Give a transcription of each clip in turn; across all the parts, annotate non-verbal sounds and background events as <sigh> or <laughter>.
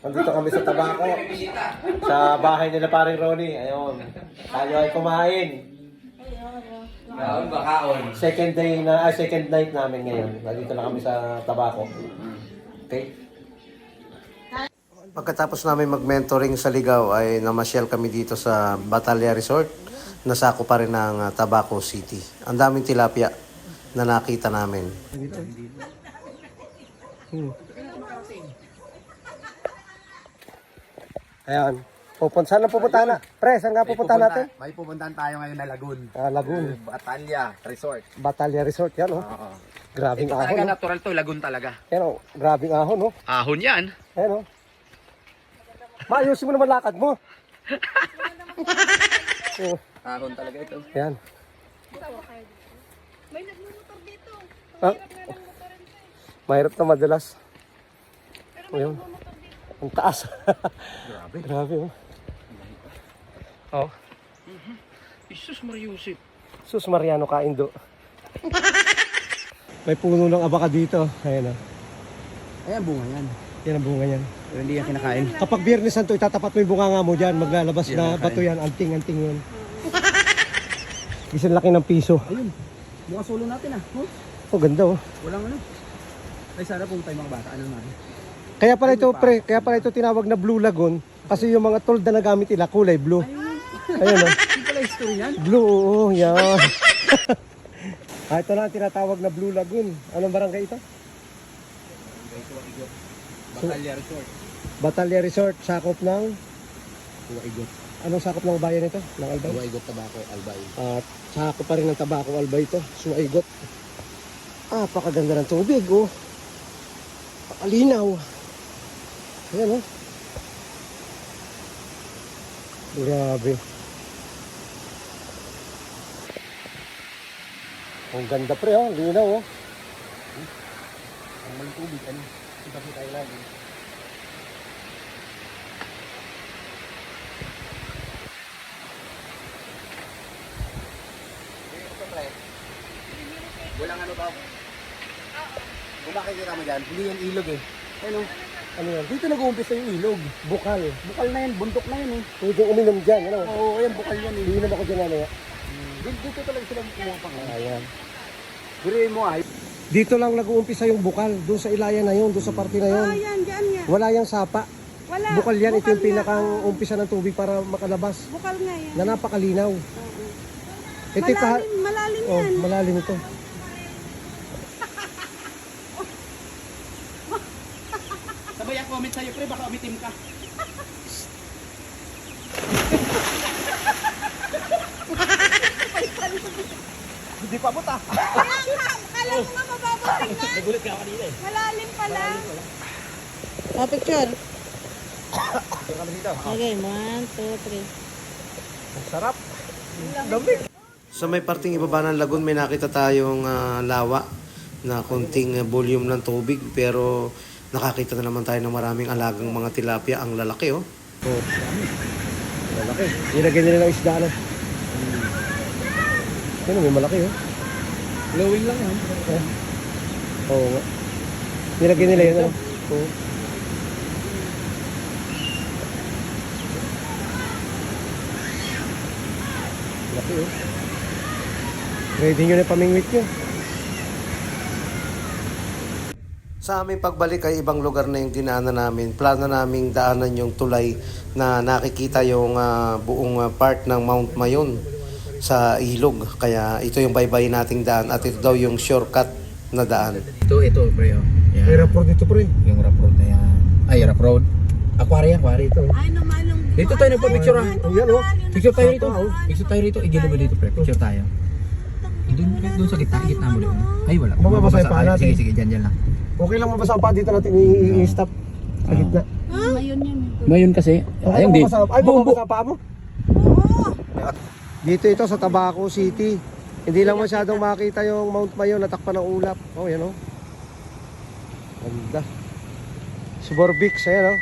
Nandito kami sa Tabaco. Sa bahay nila paring Ronnie. Ayun. Tayo ay kumain. Kaon ba kaon? Second day na, ah, second night namin ngayon. Nandito na kami sa Tabaco. Okay? Pagkatapos namin mag-mentoring sa Ligaw ay namasyal kami dito sa Batalya Resort. Nasako pa rin ng ah, Tabaco City. Ang daming tilapia na nakita namin. Hmm. Ayan. Pupunta, saan na pupunta na? Pre, saan nga pupunta natin? May pupuntahan tayo ngayon na Lagoon. Ah, Lagoon. Batalya Resort. Batalya Resort yan, oh. Oo. Grabing Ito ahon, talaga oh. natural to, Lagoon talaga. Yan, oh. Grabing ahon, oh. Ahon yan. Ayan, oh. Maayusin mo naman lakad mo. <laughs> oh, Ahon talaga ito. yan. May nagmumotor dito. Ah, mahirap na madalas. Ayun. Ang taas. Grabe. Grabe, oh. Oh. Isus Mariusip. Sus Mariano Kaindo. May puno ng abaka dito. Ayan, oh. Ayan, bunga yan. Yan ang bunga niyan. Pero hindi yan kinakain. Kapag Biyernes Santo, itatapat mo yung bunganga mo dyan. Maglalabas Yan na ang kain. bato yan. Anting-anting yun. Isang laki ng piso. Ayun. Bukas ulo natin ah. Oh, Oh, ganda oh. walang ano. Ay, sana kung tayo mga bata. Ano natin? Kaya pala ito, pre, kaya pala ito tinawag na Blue Lagoon. Kasi yung mga told na nagamit nila, kulay blue. Ayun oh. Hindi pala history yan. Blue, oo, yan. <laughs> ah, ito na ang tinatawag na Blue Lagoon. Anong barangay ito? Batalya Resort. Batalya Resort, sakop ng... Huwaigot. Anong sakop ng bayan ito? Ng Albay? Huwaigot Tabaco, Albay. At sakop pa rin ng Tabaco Albay ito. Suaigot. Ah, pakaganda ng tubig, oh. Pakalinaw. Ayan, oh. Grabe. Ang ganda pre, oh. Linaw, oh. Ang maling tubig, ano? Kita po tayo lagi. Walang ano ba? Kung makikita mo dyan, hindi yan ilog eh. Ano? Ano yan? Dito nag-uumpisa yung ilog. Bukal. Bukal na yan, bundok na yan eh. Pwede uminom dyan, ano? Oo, ayan, bukal yan eh. Iinom ako dyan, ano? Dito, dito talaga sila kumuha pang. Ayan. Biruin mo ay. Dito lang nag-uumpisa yung bukal. Doon sa ilayan na yun, doon sa parte na yun. Oh, yan, dyan nga. Wala yung sapa. Wala. Bukal yan, ito yung pinakang oo. umpisa ng tubig para makalabas. Bukal nga yan. Na napakalinaw. Oo. Ito yung kaha- Malalim, malalim Oh, yan. malalim ito. Sabay ako comment sa'yo, pre, baka umitim ka. Hindi pa buta. Kaya nga, kala ko nga mababating na. <laughs> Nagulat ka kanina eh. Malalim pala. Oh, picture. Okay, one, two, three. Sarap. Lamig. Sa may parting ibaba ng lagoon may nakita tayong ah, lawa na konting ah, volume ng tubig pero nakakita na naman tayo ng maraming alagang mga tilapia. Ang lalaki oh. Oh. Lalaki. Nilagyan nila ng isda na. Ano, may malaki oh. Glowing lang yan. Oo nga. Nilagyan nila yun ano. Oo. Laki oh. Ready nyo na pamingwit nyo. Sa aming pagbalik ay ibang lugar na yung dinaanan namin. Plano naming daanan yung tulay na nakikita yung ah, buong ah, part ng Mount Mayon sa ilog. Kaya ito yung baybayin nating daan at ito daw yung shortcut na daan. Ito, ito, pre. Oh. Yan. May rapport dito pre. Yung rough road na yan. Ay, rough road. Aquari, aquari ito. Ay, namanong. Dito tayo nagpa-picture ah. Oh, yan oh. Picture tayo rito. Picture tayo rito. Igilo mo dito, pre. Picture tayo. Doon, doon sa gitna, gitna mo doon. Ay, wala. Mababasa Ay, natin. Sige, sige, dyan, dyan lang. Okay lang mabasa ang pa dito natin i-stop sa gitna. Ngayon yan. Ngayon kasi, Okay ayun din. mabasa. Ay, Bu- bu- mababasa ang paa mo. Oo. Dito ito sa Tabaco City. Hindi lang masyadong makita yung Mount Mayon natakpan ng ulap. Oh, yan oh. Ganda. Si Borbix, ayan oh.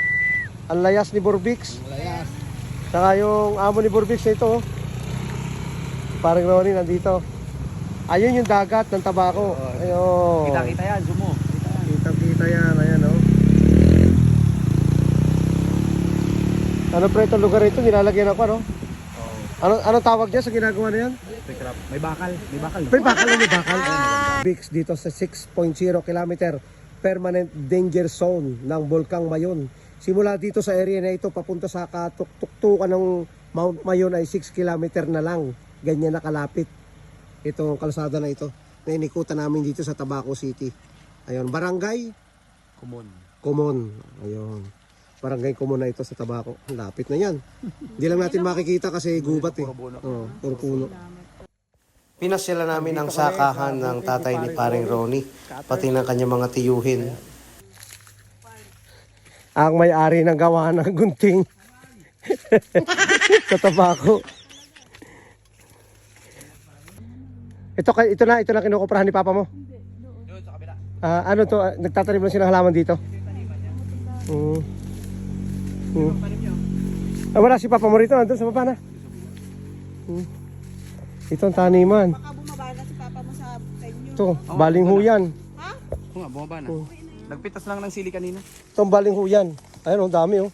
Ang layas ni Borbix. Layas. Saka yung amo ni Borbix na ito oh. Parang Ronnie nandito. Ayun yung dagat ng Tabaco. Ayun. Kita-kita yan, zoom mo. Kita yan. Ayan oh. Ano pre itong lugar ito? Nilalagyan ako ano? Ano ano tawag dyan sa ginagawa na yan? May bakal, may bakal. May bakal may bakal. Bix dito sa 6.0 kilometer permanent danger zone ng Bulkang Mayon. Simula dito sa area na ito papunta sa katuktuktukan ng Mount Mayon ay 6 kilometer na lang. Ganyan na kalapit. Itong kalsada na ito na inikutan namin dito sa Tabaco City. Ayun, barangay Kumon. Kumon. Ayun. Barangay Kumon na ito sa Tabaco. Lapit na yan. Hindi lang natin makikita kasi gubat eh. Oo, puro puno. Pinasyala namin ang sakahan ng tatay ni paring Ronnie, pati ng kanyang mga tiyuhin. Ang may-ari ng gawa ng gunting <laughs> sa tabako. Ito, kay- ito na, ito na kinukuprahan ni Papa mo? Ah, ano to? ah, Nagtatanim lang sila ng halaman dito? Mm. Mm. Ah, wala si Papa mo rito. Nandun sa baba na. Mm. Ito ang taniman. Baka bumaba na si Papa mo sa venue. Ito, baling huyan. Oo nga, bumaba na. Nagpitas lang ng sili kanina. Ito ang baling huyan. Ayun, ang dami oh.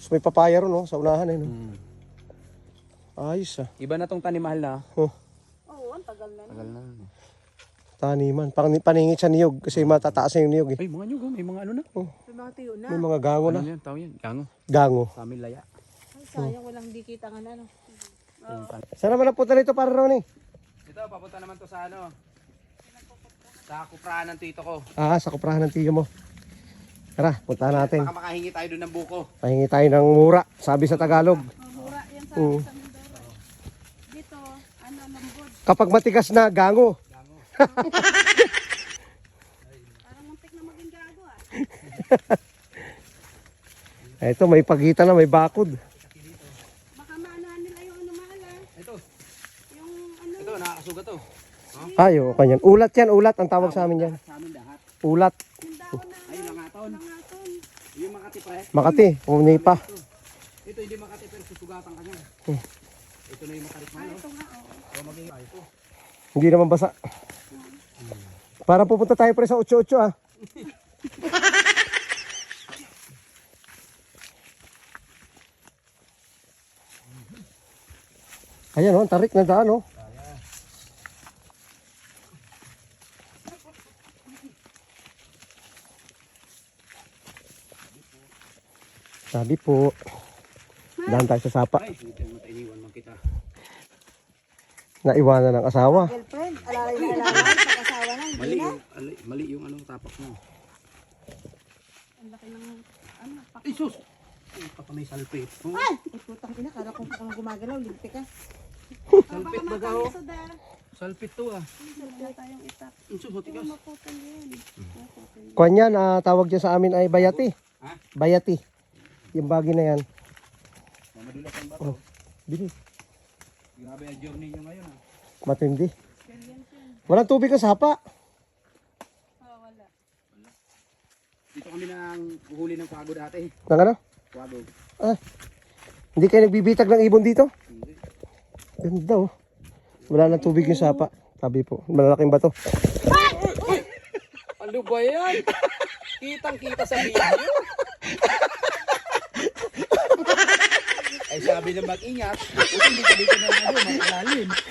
So, may papaya ron oh, sa unahan eh. No? Ayos ah. Iba na tong tanimahal na. Oh, Oo, ang tagal na. Tagal na. Taniman. Parang paningit sa niyog kasi matataas na yung niyog eh. Ay, mga nyugo, may mga ano na. May mga tuyo na. May mga gango Ano na. yan? Tao yan. Gango. Gango. Sa amin laya. Ay, sayang walang di kita nga na. No? Saan naman napunta rito para Ronnie? Ito, papunta naman to sa ano. Sa kuprahan ng tito ko. Ah, sa kuprahan ng tiyo mo. Tara, punta natin. Baka makahingi tayo doon ng buko. Pahingi tayo ng mura, sabi sa Tagalog. Mura yan sa, Oo. sa Mindoro. Dito, ano, lambod. Kapag matigas na, gango. Parang muntik na maging gago ah. <laughs> Ito, may pagitan na, may bakod. Baka maanahan nila yung ano mahal ah. Ito, Yung ano, ito, nakakasugat to. Ay, oh, kanyan. Ulat yan, ulat. Ang tawag sa amin yan. Sa amin lahat. Ulat. yung daon na Ay, langaton. nangaton. Yung Makati pre. Makati, umuni pa. Ito hindi Makati pero susugatan ka niya. Ito na yung Makati mahal. Ito nga oh. O maging ay ito. Hindi naman basa. Para pupunta tayo pre sa 8-8 ah. Ayan oh, tarik na daan oh. Sabi po, daan tayo sa sapa. Ay, hindi mo iniwan man kita. Naiwanan ng asawa. Girlfriend, alalay na alalay, na, Mali yung, mali, mali yung ano tapak mo. Ang laki ng, ano, pak. Ay, sus! Ay, pa may salpit. Ay! Ay, putang ina, kala ko kung gumagalaw, ligti ka. salpit baga oh. Dar. Salpit to ah. Wala tayong itak. Ang sus, hotikas. Maputol yan. Maputol. Kwan yan, ah, tawag dyan sa amin ay bayati. Ha? Bayati. Yung bagi na yan. Mamadulas ang bato. Oh, bilis. Grabe ang journey nyo ngayon ah. Matindi. Walang tubig ang sapa. Ah, wala. Dito kami nang uhuli ng kwago dati. Nang ano? Kwago. Ah, hindi kayo nagbibitag ng ibon dito? Hindi. Ganda oh. Wala nang tubig yung sapa. Sabi po, malalaking bato. Ano ba yan? Kitang kita sa video. Ay sabi na mag-ingat. Hindi ka dito na ano, ko.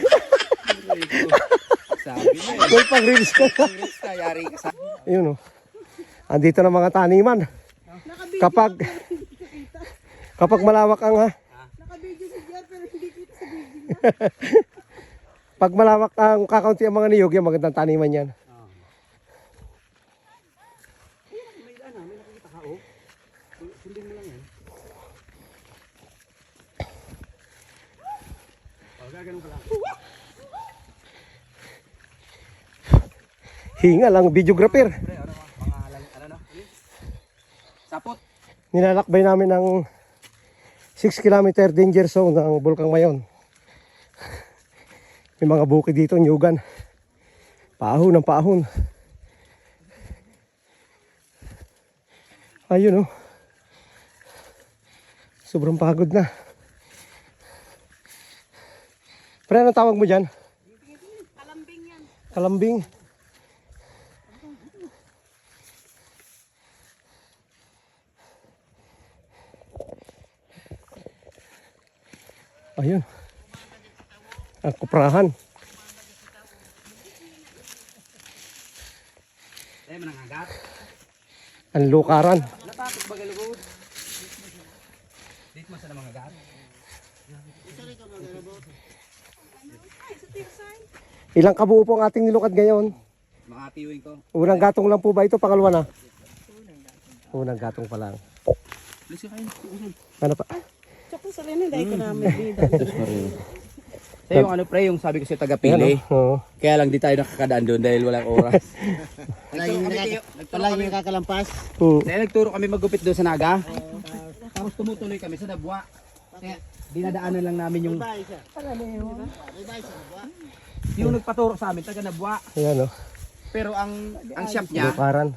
Sabi na eh. Pang reels ka yari ka sa... Ayun oh. Andito na mga taniman. Kapag kapag malawak ang ha, Nakabidyo si Jer, pero hindi kita sa video. <laughs> pag malawak ang kakaunti ang mga niyog, yung magandang taniman yan. May ano, may nakikita ka oh. Sundin mo lang yan. Oh, gaganon ka lang. Hinga lang, videographer. Sapot. Nilalakbay namin ang 6 kilometer danger zone ng Bulkang Mayon. May mga bukid dito, nyugan. Paahon ng paahon. Ayun oh. Sobrang pagod na. Pre, anong tawag mo dyan? Kalambing yan. Kalambing. Ayun. Ang kuprahan. Eh, manangagat. Ang lukaran. Natakot ba galugod? Dito mo sa mga gat. Ilang kabuo po ang ating nilukad ngayon? Mga tiwing ko. Unang gatong lang po ba ito? Pangalawa na? Unang gatong pa lang. Lucy kayo. Ano pa? Tsaka sa rin, hindi ko namin bida. <laughs> Sa yung ano pre, yung sabi ko sa taga-pili. Ayan, oh. Oo. Kaya lang di tayo nakakadaan doon dahil walang oras. <laughs> Palagi yung, palagi yung kakalampas. Hmm. Kaya nagturo kami magupit doon sa Naga. Tapos tumutuloy kami sa Dabwa. Kaya dinadaanan lang namin yung yung nagpaturo sa amin taga Nabwa. Ayan, oh. Pero ang ang shop niya, Lukaran.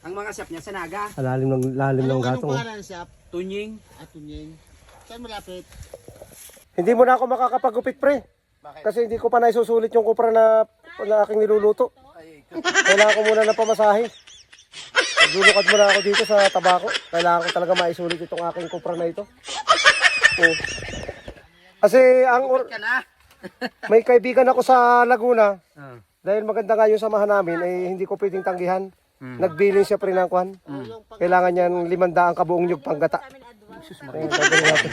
ang mga shop niya sa Naga, Alalim ng, lalim ng Anong, anong gatong. oh. pangalan siya? Tunying. At tunying. Saan malapit? Hindi mo na ako makakapagupit, pre. Kasi hindi ko pa naisusulit yung kupra na, na aking niluluto. Kailangan ko muna ng pamasahe. Naglulukad muna ako dito sa tabako. Kailangan ko talaga maisulit itong aking kupra na ito. Oo. Kasi ang or- <laughs> may kaibigan ako sa Laguna. Ah. Dahil maganda nga yung samahan namin, eh, hindi ko pwedeng tanggihan. Hmm. Nagbilin siya pre ng kwan. Kailangan niyan limanda ang kabuong nyug panggata. Gagawin natin.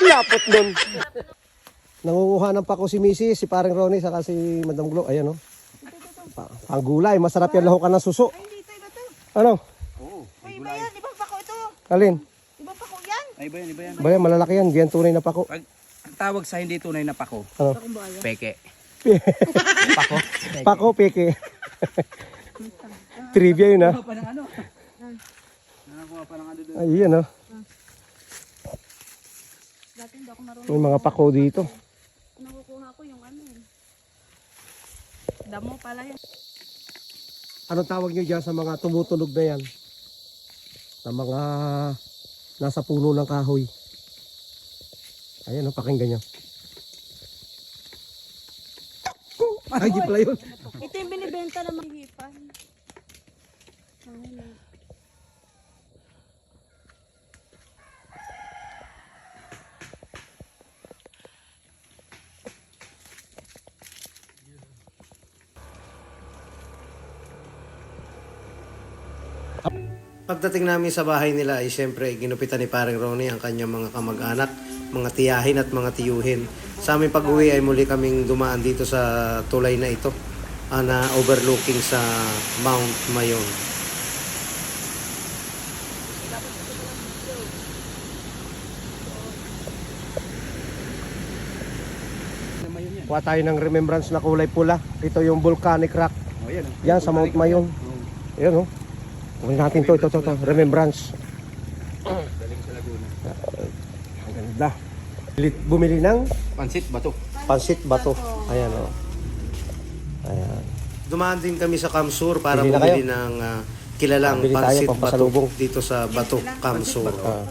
<laughs> Lapot nun. Nangunguha ng pako si Missy, si paring Ronnie, saka si Madam Glo. Ayan o. Pa panggulay, masarap yan lahukan ng suso. Ay, dito, iba to. Ano? Oo. Ay, iba yan. Ibang pako ito. Alin? Ay ba yan, iba yan. Ba yan, malalaki yan. Diyan tunay na pako. Pag ang tawag sa hindi tunay na pako, Ano? peke. pako. <laughs> Pako, peke. <laughs> Trivia yun ha. pa ng ano? Nakakuha pa ng ano doon. Ayan o. Dati hindi ako marunong. May mga pako dito. Nakukuha ko yung ano eh. Damo pala yan. Anong tawag nyo dyan sa mga tumutunog na yan? Sa mga nasa puno ng kahoy. Ayan o, pakinggan nyo. Ay, di pala yun. Ito yung binibenta ng mga hipan. Pagdating namin sa bahay nila ay siyempre ginupitan ni paring Ronnie ang kanyang mga kamag-anak, mga tiyahin at mga tiyuhin. Sa aming pag-uwi ay muli kaming dumaan dito sa tulay na ito ah, na overlooking sa Mount Mayon. Kuha tayo ng remembrance na kulay pula. Ito yung volcanic rock. Oh, yan. Yan sa Mount Mayon. Ayan o. Kunin natin to, ito, ito, ito. Remembrance. Galing sa Laguna. Ang ganda. Bumili ng Pansit ba to? pansit bato. Ayan o. Ayan. Dumaan din kami sa Kamsur para na bumili ng ah, kilalang Bili tayo, pansit bato dito sa Bato, Kamsur. Ah.